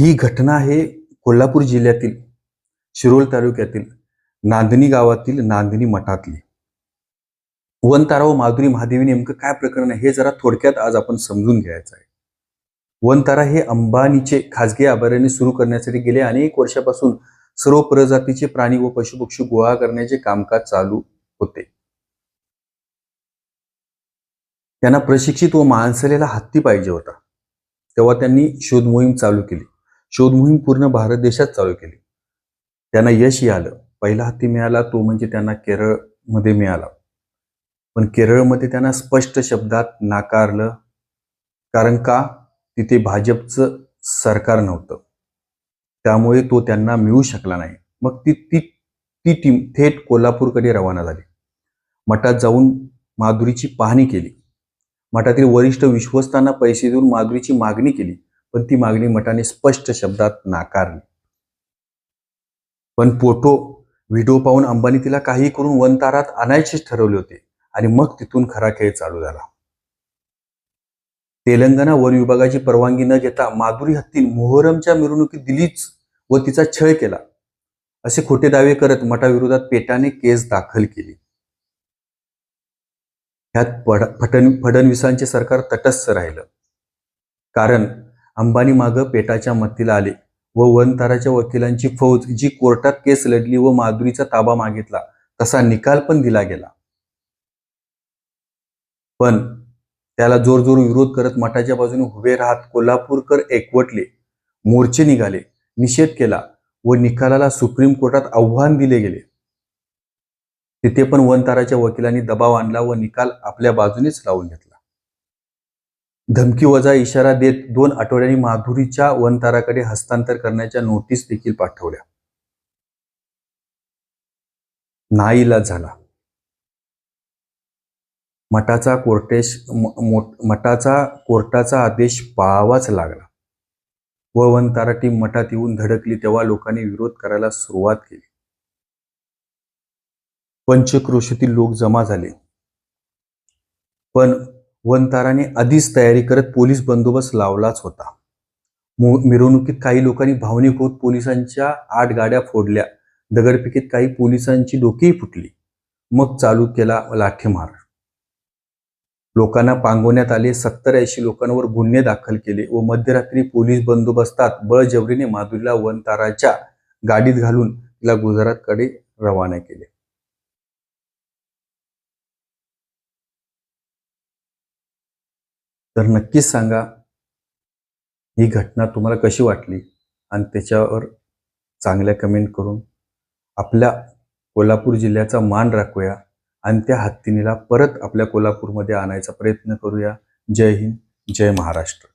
ही घटना हे कोल्हापूर जिल्ह्यातील शिरोळ तालुक्यातील नांदणी गावातील नांदणी मठातली. वन तारा व माधुरी महादेवी नेमकं काय प्रकरण आहे हे जरा थोडक्यात आज आपण समजून घ्यायचं आहे. वनतारा हे अंबानीचे खाजगी अभयारण्य सुरू करण्यासाठी गेले अनेक वर्षापासून सर्व प्रजातीचे प्राणी व पशुपक्षी गोळा करण्याचे कामकाज चालू होते. त्यांना प्रशिक्षित व माणसलेला हत्ती पाहिजे होता. तेव्हा त्यांनी शोध मोहीम चालू केली. शोध मोहीम पूर्ण भारत देशात चालू केली. त्यांना यश आलं पहिला हत्ती मिळाला तो म्हणजे त्यांना केरळमध्ये मिळाला. पण केरळमध्ये त्यांना स्पष्ट शब्दात नाकारलं. कारण का? तिथे भाजपचं सरकार नव्हतं. त्यामुळे तो त्यांना मिळू शकला नाही. मग ती ती ती टीम थेट कोल्हापूरकडे रवाना झाली. मठात जाऊन माधुरीची पाहणी केली. मठातील वरिष्ठ विश्वस्तांना पैसे देऊन माधुरीची मागणी केली. पण ती मागणी मठाने स्पष्ट शब्दात नाकारली. पण फोटो व्हिडिओ पाहून अंबानी तिला काही करून वनतारात आणायचेच ठरवले होते आणि मग तिथून खरा खेळ चालू झाला. तेलंगणा वन विभागाची परवानगी न घेता माधुरी हत्तीन मोहरमच्या मिरवणुकीत दिलीच व तिचा छळ केला. असे खोटे दावे करत मठाविरोधात पेटाने केस दाखल केली. ह्यात फडणवीसांचे सरकार तटस्थ राहिलं. कारण अंबानी मागं पेटाच्या मत्तीला आले व वनताराच्या वकिलांची फौज जी कोर्टात केस लढली व माधुरीचा ताबा मागितला तसा निकाल पण दिला गेला. पण त्याला जोर जोर विरोध करत मठाच्या बाजूने उभे राहत कोल्हापूरकर एकवटले. मोर्चे निघाले निषेध केला व निकालाला सुप्रीम कोर्टात आव्हान दिले गेले. तिथे पण वनताराच्या वकिलांनी दबाव आणला व निकाल आपल्या बाजूनेच लावून घेतला. धमकी वजा इशारा देत दोन आठवड्यांनी माधुरीच्या वनताराकडे हस्तांतर करण्याच्या नोटीस देखील पाठवल्या. नाईला झाला. मठाचा कोर्टेश मठाचा कोर्टाचा आदेश पाळावाच लागला. व वनतारा टीम मठात येऊन धडकली तेव्हा लोकांनी विरोध करायला सुरुवात केली. पंचक्रोशीतील लोक जमा झाले. पण वनताराने आधीच तयारी करत पोलीस बंदोबस्त लावलाच होता. मिरवणुकीत काही लोकांनी भावनिक होत पोलिसांच्या आठ गाड्या फोडल्या. दगडफेकीत काही पोलिसांची डोकेही फुटली. मग चालू केला लाठीमार. लोकांना पांगवण्यात आले सत्तर ऐंशी लोकांवर गुन्हे दाखल केले व मध्यरात्री पोलीस बंदोबस्तात बळजबरीने माधुरीला वनताराच्या गाडीत घालून तिला गुजरातकडे रवाना केले. तर नक्कीच सांगा ही घटना तुम्हाला कशी वाटली? आणि त्याच्यावर चांगल्या कमेंट करून आपल्या कोल्हापूर जिल्ह्याचा मान राखूया आणि त्या हत्तीनीला परत आपल्या कोल्हापूरमध्ये आणायचा प्रयत्न करूया. जय हिंद जय महाराष्ट्र.